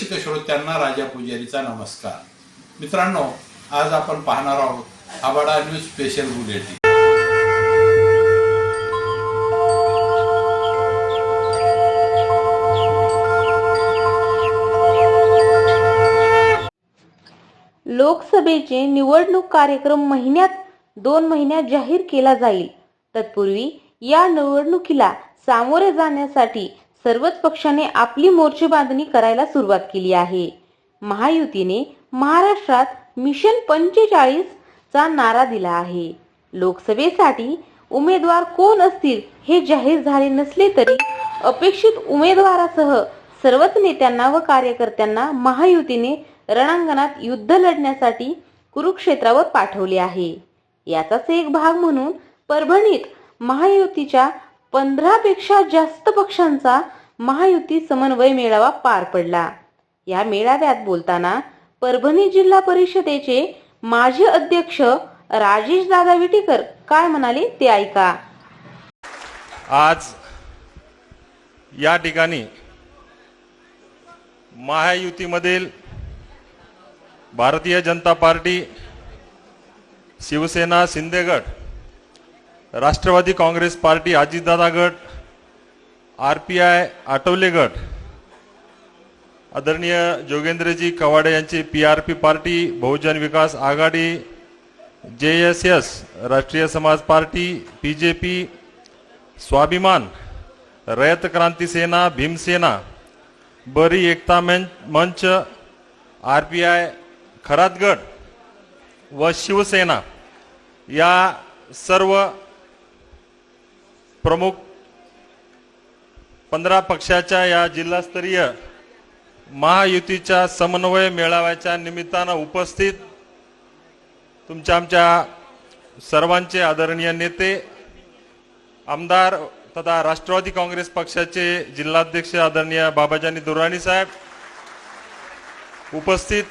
रसिक श्रोत्यांना राजा पुजारीचा नमस्कार. मित्रांनो आज आपण पाहणार आहोत आबाडा न्यूज स्पेशल बुलेटिन लोकसभेचे निवडणूक कार्यक्रम महिन्यात दोन महिन्यात जाहीर केला जाईल. तत्पूर्वी या निवडणुकीला सामोरे जाण्यासाठी सर्वच पक्षाने आपली मोर्चे बांधणी करायला सुरुवात केली आहे. महायुतीने महाराष्ट्रात मिशन पंचेचाळीस चा नारा दिला आहे. लोकसभेसाठी उमेदवार कोण असतील हे जाहीर झाले नसले तरी अपेक्षित उमेदवारासह सर्वच नेत्यांना व कार्यकर्त्यांना महायुतीने रणांगणात युद्ध लढण्यासाठी कुरुक्षेत्रावर पाठवले आहे. याचाच एक भाग म्हणून परभणीत महायुतीच्या पंधरापेक्षा जास्त पक्षांचा महायुती समन्वय मेळावा पार पडला. या मेळाव्यात बोलताना परभणी जिल्हा परिषदेचे माजी अध्यक्ष राजेश दादा विटीकर काय म्हणाले ते ऐका. आज या ठिकाणी महायुतीमधील भारतीय जनता पार्टी शिवसेना सिंदेगड राष्ट्रवादी काँग्रेस पार्टी अजितदादा गट आर पी आय आठवले गट आदरणीय जोगेंद्रजी कवाडे यांची P R P party Bahujan Vikas Aghadi J S S राष्ट्रीय समाज पार्टी पी जे पी स्वाभिमान रयत क्रांती सेना भीमसेना बरी एकता मंच आर पी आय खरातगड व शिवसेना या सर्व प्रमुख पंधरा पक्षाच्या या जिल्हास्तरीय महायुतीच्या समन्वय मेळाव्याच्या निमित्तानं उपस्थित तुमच्या आमच्या सर्वांचे आदरणीय नेते आमदार तथा राष्ट्रवादी काँग्रेस पक्षाचे जिल्हाध्यक्ष आदरणीय बाबाजानी दुर्राणी साहेब उपस्थित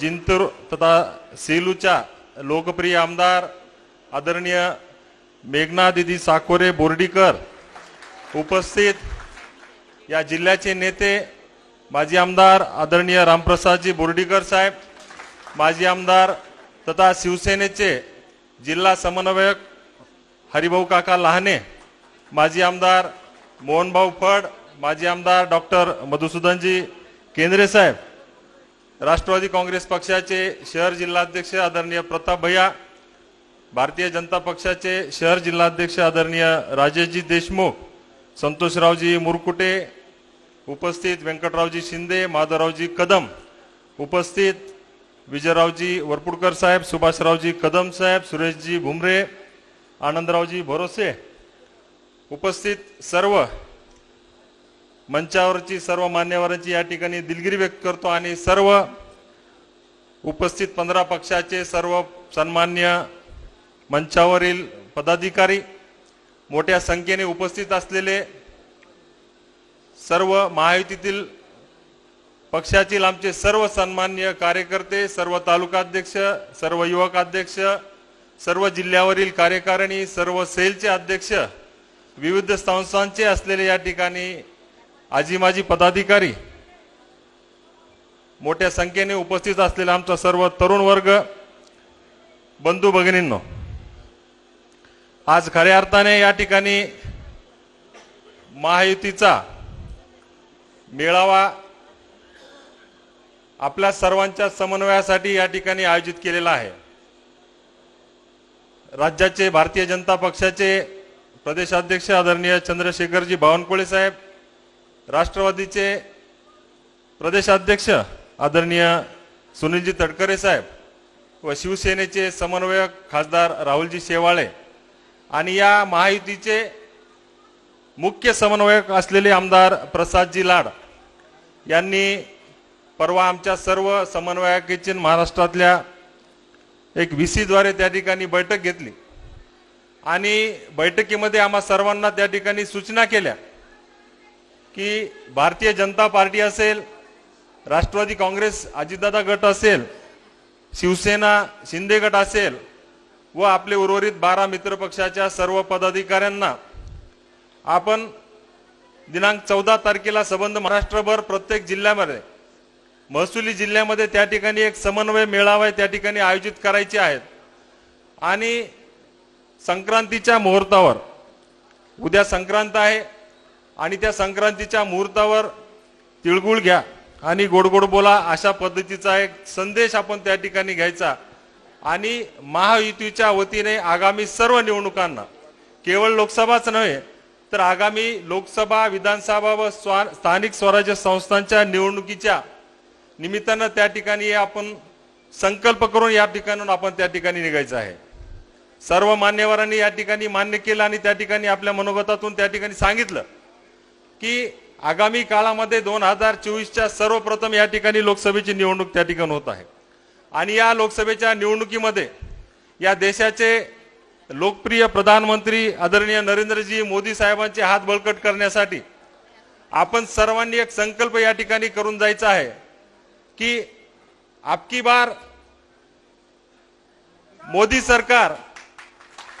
जिंतूर तथा सेलूच्या लोकप्रिय आमदार आदरणीय मेघना दिदी साकोरे बोर्डीकर उपस्थित या जिल्ह्याचे नेते माजी आमदार आदरणीय रामप्रसादजी बोर्डीकर साहेब माजी आमदार तथा शिवसेनेचे जिल्हा समन्वयक हरिभाऊ काका लहाने माजी आमदार मोहनभाऊ फड माजी आमदार डॉक्टर मधुसूदनजी केंद्रे साहेब राष्ट्रवादी काँग्रेस पक्षाचे शहर जिल्हाध्यक्ष आदरणीय प्रताप भैया भारतीय जनता पक्षाचे शहर जिल्हाध्यक्ष आदरणीय राजेशजी देशमुख संतोषरावजी मुरकुटे उपस्थित व्यंकटरावजी शिंदे माधवरावजी कदम उपस्थित विजयरावजी वरपुडकर साहेब सुभाषरावजी कदम साहेब सुरेशजी भुमरे आनंदरावजी भरोसे उपस्थित सर्व मंचावरची सर्व मान्यवरांची या ठिकाणी दिलगिरी व्यक्त करतो आणि सर्व उपस्थित पंधरा पक्षाचे सर्व सन्मान्य मंचावरील पदाधिकारी मोठ्या संख्येने उपस्थित असलेले सर्व महायुतीतील पक्षातील आमचे सर्व सन्मान्य कार्यकर्ते सर्व तालुकाध्यक्ष सर्व युवकाध्यक्ष सर्व जिल्ह्यावरील कार्यकारिणी सर्व सेलचे अध्यक्ष विविध संस्थांचे असलेले या ठिकाणी आजी माजी पदाधिकारी मोठ्या संख्येने उपस्थित असलेला आमचा सर्व तरुण वर्ग बंधू भगिनींनो आज खऱ्या अर्थाने या ठिकाणी महायुतीचा मेळावा आपल्या सर्वांच्या समन्वयासाठी या ठिकाणी आयोजित केलेला आहे. राज्याचे भारतीय जनता पक्षाचे प्रदेशाध्यक्ष आदरणीय चंद्रशेखरजी बावनकुळे साहेब राष्ट्रवादीचे प्रदेशाध्यक्ष आदरणीय सुनीलजी तटकरे साहेब व शिवसेनेचे समन्वयक खासदार राहुलजी शेवाळे आणि या महायुतीचे मुख्य समन्वयक असलेले आमदार प्रसादजी लाड यांनी परवा आमच्या सर्व समन्वयकाची महाराष्ट्रातल्या एक व्ही सीद्वारे त्या ठिकाणी बैठक घेतली. आणि बैठकीमध्ये आम्हा सर्वांना त्या ठिकाणी सूचना केल्या की भारतीय जनता पार्टी असेल राष्ट्रवादी काँग्रेस अजितदादा गट असेल शिवसेना शिंदे गट असेल व आपले उर्वरित बारा मित्रपक्षाच्या सर्व पदाधिकाऱ्यांना आपण दिनांक चौदा तारखेला संबंध महाराष्ट्रभर प्रत्येक जिल्ह्यामध्ये महसुली जिल्ह्यामध्ये त्या ठिकाणी एक समन्वय मेळावा त्या ठिकाणी आयोजित करायचे आहेत. आणि संक्रांतीच्या मुहूर्तावर उद्या संक्रांत आहे आणि त्या संक्रांतीच्या मुहूर्तावर तिळगुळ घ्या आणि गोड गोड बोला अशा पद्धतीचा एक संदेश आपण त्या ठिकाणी घ्यायचा. आणि महायुतीच्या वतीने आगामी सर्व निवडणुकांना केवळ लोकसभाच नव्हे तर आगामी लोकसभा विधानसभा व स्वा- स्थानिक स्वराज्य संस्थांच्या निवडणुकीच्या निमित्तानं त्या ठिकाणी आपण संकल्प करून या ठिकाणून आपण त्या ठिकाणी निघायचं आहे. सर्व मान्यवरांनी या ठिकाणी मान्य केलं आणि त्या ठिकाणी आपल्या मनोगतातून त्या ठिकाणी सांगितलं की आगामी काळामध्ये दोन हजार चोवीसच्या सर्वप्रथम या ठिकाणी लोकसभेची निवडणूक त्या ठिकाणी होत आहे. आणि या लोकसभेच्या निवडणुकीमध्ये या देशाचे लोकप्रिय प्रधानमंत्री आदरणीय नरेंद्रजी मोदी साहेबांचे हात बळकट करण्यासाठी आपण सर्वांनी एक संकल्प या ठिकाणी करून जायचा आहे की आपकी बार मोदी सरकार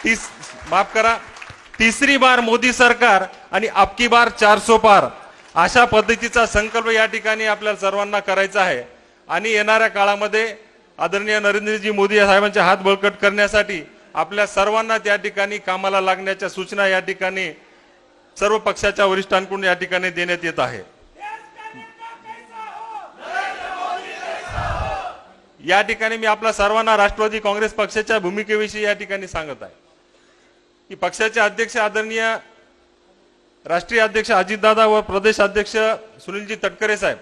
तीस माफ करा तिसरी बार मोदी सरकार आणि आपकी बार चारसो पार अशा पद्धतीचा संकल्प या ठिकाणी आपल्याला सर्वांना करायचा आहे. आणि येणाऱ्या काळामध्ये आदरणीय नरेंद्रजी मोदी साहेबांचे हात बळकट करण्यासाठी आपल्या सर्वांना त्या ठिकाणी कामाला लागण्याच्या सूचना या ठिकाणी सर्व पक्षाच्या वरिष्ठांकडून या ठिकाणी देण्यात येत आहे. या ठिकाणी मी आपल्या सर्वांना राष्ट्रवादी काँग्रेस पक्षाच्या भूमिकेविषयी या ठिकाणी सांगत आहे. की पक्षाचे अध्यक्ष आदरणीय राष्ट्रीय अध्यक्ष अजितदादा व प्रदेश अध्यक्ष सुनीलजी तटकरे साहेब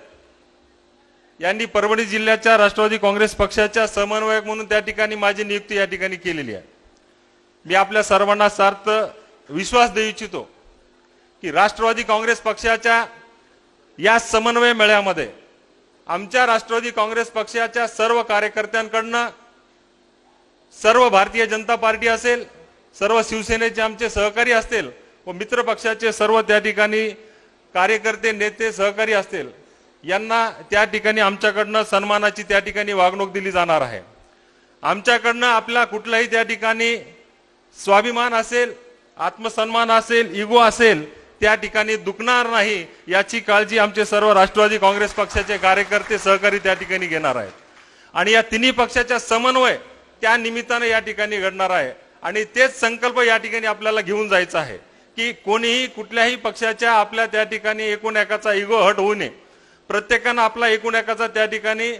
यांनी परभणी जिल्ह्याच्या राष्ट्रवादी काँग्रेस पक्षाच्या समन्वयक म्हणून त्या ठिकाणी माझी नियुक्ती या ठिकाणी केलेली आहे. मी आपल्या सर्वांना सार्थ विश्वास देऊ इच्छितो की राष्ट्रवादी काँग्रेस पक्षाच्या या समन्वय मेळ्यामध्ये आमच्या राष्ट्रवादी काँग्रेस पक्षाच्या सर्व कार्यकर्त्यांकडनं सर्व भारतीय जनता पार्टी असेल सर्व शिवसेनेचे आमचे सहकारी असतील व मित्र पक्षाचे सर्व त्या ठिकाणी कार्यकर्ते नेते सहकारी असतील यांना त्या ठिकाणी आमच्याकडनं सन्मानाची त्या ठिकाणी वागणूक दिली जाणार आहे. आमच्याकडनं आपला कुठलाही त्या ठिकाणी स्वाभिमान असेल आत्मसन्मान असेल इगो असेल त्या ठिकाणी दुखणार नाही याची काळजी आमचे सर्व राष्ट्रवादी काँग्रेस पक्षाचे कार्यकर्ते सहकारी त्या ठिकाणी घेणार आहेत. आणि या तिन्ही पक्षाच्या समन्वय त्या निमित्तानं या ठिकाणी घडणार आहे. आणि तेच संकल्प या ठिकाणी आपल्याला घेऊन जायचा आहे की कोणीही कुठल्याही पक्षाच्या आपल्या त्या ठिकाणी एकूण एकाचा इगो हट होऊ नये. प्रत्येकानं आपला एकूण एकाचा त्या ठिकाणी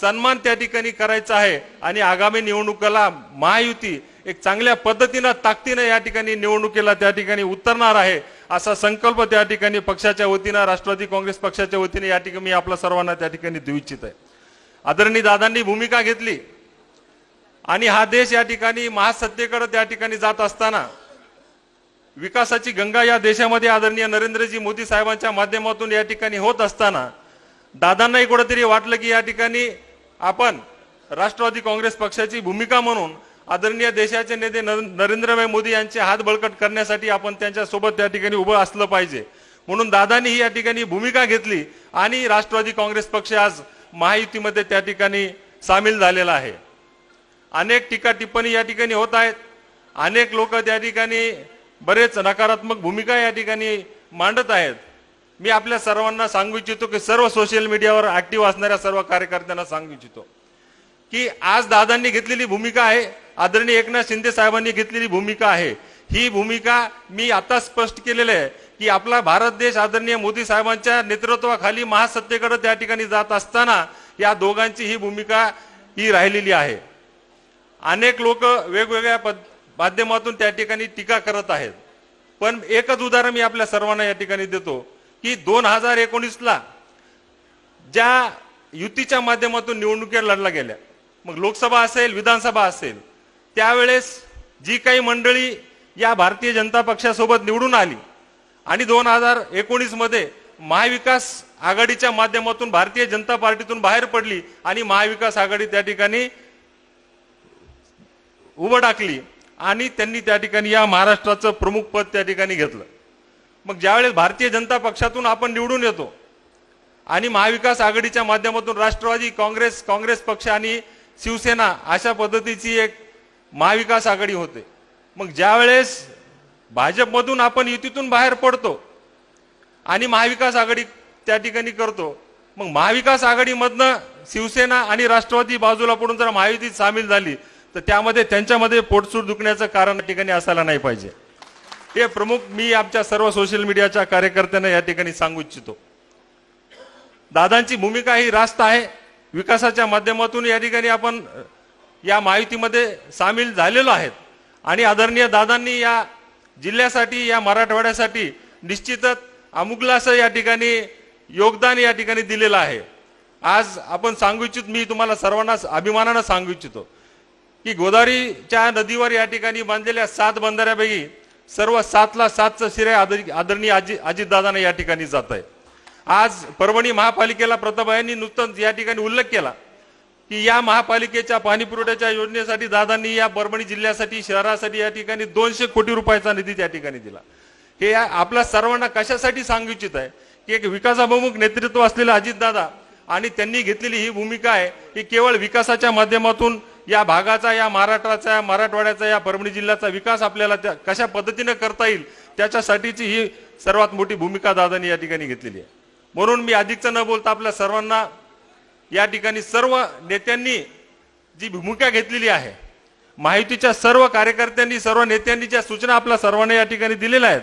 सन्मान त्या ठिकाणी करायचा आहे. आणि आगामी निवडणुकाला महायुती एक चांगल्या पद्धतीनं ताकदीनं या ठिकाणी निवडणुकीला त्या ठिकाणी उतरणार आहे असा संकल्प त्या ठिकाणी पक्षाच्या वतीनं राष्ट्रवादी काँग्रेस पक्षाच्या वतीने या ठिकाणी मी आपल्या सर्वांना त्या ठिकाणी देऊ इच्छित आहे. आदरणीय दादांनी भूमिका घेतली. आणि हा देश या ठिकाणी महासत्तेकडे त्या ठिकाणी जात असताना विकासाची गंगा या देशामध्ये आदरणीय नरेंद्रजी मोदी साहेबांच्या माध्यमातून या ठिकाणी होत असताना दादांनाही कुठेतरी वाटलं की या ठिकाणी आपण राष्ट्रवादी काँग्रेस पक्षाची भूमिका म्हणून आदरणीय देशाचे नेते नर- नरेंद्रभाई मोदी यांचे हात बळकट करण्यासाठी आपण त्यांच्यासोबत त्या ठिकाणी उभं असलं पाहिजे. म्हणून दादांनी या ठिकाणी भूमिका घेतली आणि राष्ट्रवादी काँग्रेस पक्ष आज महायुतीमध्ये त्या ठिकाणी सामील झालेला आहे. अनेक टीका टिप्पणी या ठिकाणी होत आहेत. अनेक लोक त्या ठिकाणी बरेच नकारात्मक भूमिका या ठिकाणी मांडत आहेत. मी आपल्या सर्वांना सांगू इच्छितो की सर्व सोशल मीडियावर ऍक्टिव्ह असणाऱ्या सर्व कार्यकर्त्यांना सांगू इच्छितो. की आज दादांनी घेतलेली भूमिका आहे आदरणीय एकनाथ शिंदे साहेबांनी घेतलेली भूमिका आहे. ही भूमिका मी आता स्पष्ट केलेली आहे की आपला भारत देश आदरणीय मोदी साहेबांच्या नेतृत्वाखाली महासत्तेकडे त्या ठिकाणी जात असताना या दोघांची ही भूमिका ही राहिलेली आहे. अनेक लोक वेगवेगळ्या पद- माध्यमातून त्या ठिकाणी टीका करत आहेत. पण एकच उदाहरण मी आपल्या सर्वांना या ठिकाणी देतो. की दोन हजार एकोणीसला ज्या युतीच्या माध्यमातून निवडणुकी लढल्या गेल्या मग लोकसभा असेल विधानसभा असेल त्यावेळेस जी काही मंडळी या भारतीय जनता पक्षासोबत निवडून आली आणि दोन हजार एकोणीसमध्ये महाविकास आघाडीच्या माध्यमातून भारतीय जनता पार्टीतून बाहेर पडली आणि महाविकास आघाडी त्या ठिकाणी उभं टाकली आणि त्यांनी त्या ठिकाणी या महाराष्ट्राचं प्रमुख पद त्या ठिकाणी घेतलं. मग ज्यावेळेस भारतीय जनता पक्षातून आपण निवडून येतो आणि महाविकास आघाडीच्या माध्यमातून राष्ट्रवादी काँग्रेस काँग्रेस पक्ष आणि शिवसेना अशा पद्धतीची एक महाविकास आघाडी होते. मग ज्यावेळेस भाजपमधून आपण युतीतून बाहेर पडतो आणि महाविकास आघाडी त्या ठिकाणी करतो मग महाविकास आघाडीमधनं शिवसेना आणि राष्ट्रवादी बाजूला पडून जर महायुतीत सामील झाली तर त्यामध्ये त्यांच्यामध्ये पोटसूट दुखण्याचं कारण ठिकाणी असायला नाही पाहिजे. हे प्रमुख मी आमच्या सर्व सोशल मीडियाच्या कार्यकर्त्यांना या ठिकाणी सांगू इच्छितो. दादांची भूमिका ही रास्त आहे. विकासाच्या माध्यमातून या ठिकाणी आपण या माहितीमध्ये सामील झालेलो आहेत. आणि आदरणीय दादांनी या जिल्ह्यासाठी या मराठवाड्यासाठी निश्चितच अमुकला या ठिकाणी योगदान या ठिकाणी दिलेलं आहे. आज आपण सांगू इच्छित मी तुम्हाला सर्वांना अभिमानानं सांगू इच्छितो की गोदावरीच्या नदीवर या ठिकाणी बांधलेल्या सात बंधाऱ्यापैकी सर्व सातला सातचं श्रेय आदरणीय आजी अजितदादांना या ठिकाणी जात आहे आज परभणी महापालिकेला प्रतापयांनी नुकतंच या ठिकाणी उल्लेख केला की या महापालिकेच्या पाणीपुरवठ्याच्या योजनेसाठी दादांनी या परभणी जिल्ह्यासाठी शहरासाठी या ठिकाणी दोनशे कोटी रुपयाचा निधी त्या ठिकाणी दिला. हे आपल्या सर्वांना कशासाठी सांगू इच्छित आहे? की एक विकासाभिमुख नेतृत्व असलेला अजितदादा आणि त्यांनी घेतलेली ही भूमिका आहे की केवळ विकासाच्या माध्यमातून या भागाचा या महाराष्ट्राचा या मराठवाड्याचा या परभणी जिल्ह्याचा विकास आपल्याला त्या कशा पद्धतीने करता येईल त्याच्यासाठीची ही सर्वात मोठी भूमिका दादांनी या ठिकाणी घेतलेली आहे. म्हणून मी अधिकचं न बोलता आपल्या सर्वांना या ठिकाणी सर्व नेत्यांनी जी भूमिका घेतलेली आहे माहितीच्या सर्व कार्यकर्त्यांनी सर्व नेत्यांनी ज्या सूचना आपल्या सर्वांना या ठिकाणी दिलेल्या आहेत.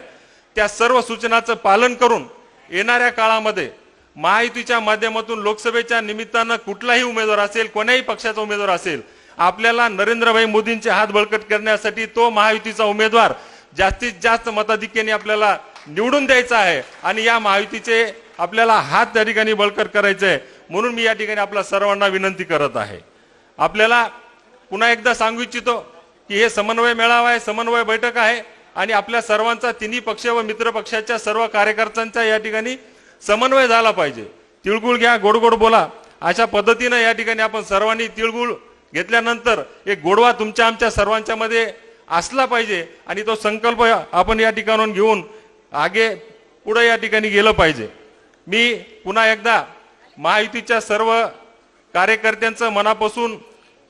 त्या सर्व सूचनाचं पालन करून येणाऱ्या काळामध्ये महायुतीच्या माध्यमातून लोकसभेच्या निमित्तानं कुठलाही उमेदवार असेल कोण्याही पक्षाचा उमेदवार असेल आपल्याला नरेंद्रभाई मोदींचे हात बळकट करण्यासाठी तो महायुतीचा उमेदवार जास्तीत जास्त मताधिक्याने आपल्याला निवडून द्यायचा आहे आणि या महायुतीचे आपल्याला हात त्या ठिकाणी बळकट करायचे आहे. म्हणून मी या ठिकाणी आपल्या सर्वांना विनंती करत आहे. आपल्याला पुन्हा एकदा सांगू इच्छितो की हे समन्वय मेळावा आहे समन्वय बैठक आहे आणि आपल्या सर्वांचा तिन्ही पक्ष व मित्र पक्षाच्या सर्व कार्यकर्त्यांचा या ठिकाणी समन्वय झाला पाहिजे. तिळगुळ घ्या गोड गोड बोला. अशा पद्धतीनं या ठिकाणी आपण सर्वांनी तिळगुळ घेतल्यानंतर एक गोडवा तुमच्या आमच्या सर्वांच्या मध्ये असला पाहिजे आणि तो संकल्प आपण या ठिकाणून घेऊन आगे पुढे या ठिकाणी गेलं पाहिजे. मी पुन्हा एकदा महायुतीच्या सर्व कार्यकर्त्यांचं मनापासून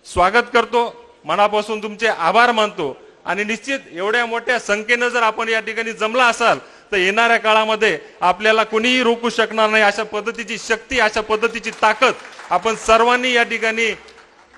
स्वागत करतो. मनापासून तुमचे आभार मानतो. आणि निश्चित एवढ्या मोठ्या संख्येनं जर आपण या ठिकाणी जमला असाल तर येणाऱ्या काळामध्ये आपल्याला कोणीही रोखू शकणार नाही. अशा पद्धतीची शक्ती अशा पद्धतीची ताकद आपण सर्वांनी या ठिकाणी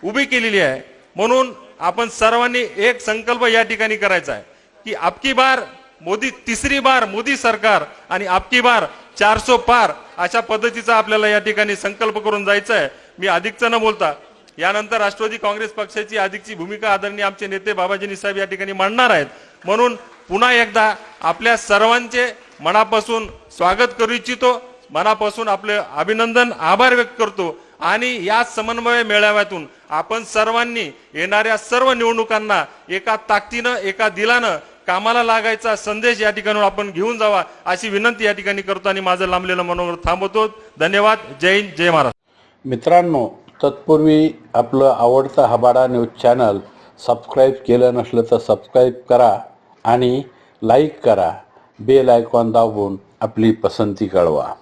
उभी केलेली आहे. म्हणून आपण सर्वांनी एक संकल्प या ठिकाणी करायचा आहे की आपकी बार मोदी तिसरी बार मोदी सरकार आणि आपकी बार चारसो पार अशा पद्धतीचा आपल्याला या ठिकाणी संकल्प करून जायचा आहे. मी अधिकचं न बोलता यानंतर राष्ट्रवादी काँग्रेस पक्षाची अधिकची भूमिका आदरणीय आमचे नेते बाबाजी साहेब या ठिकाणी मांडणार आहेत. म्हणून पुन्हा एकदा आपल्या सर्वांचे मनापासून स्वागत करू इच्छितो. मनापासून आपले अभिनंदन आभार व्यक्त करतो. आणि या समन्वय मेळाव्यातून आपण सर्वांनी येणाऱ्या सर्व निवडणुकांना एका ताकदीनं एका दिलानं कामाला लागायचा संदेश या ठिकाणी आपण घेऊन जावा अशी विनंती या ठिकाणी करतो आणि माझं लांबलेलं मनोगत थांबवतो. धन्यवाद. जय हिंद जय महाराष्ट्र. मित्रांनो तत्पूर्वी आपलं आवडतं हबाडा न्यूज चॅनल सबस्क्राईब केलं नसलं तर सबस्क्राईब करा आणि लाईक करा. बेल आयकॉन दाबून आपली पसंती कळवा.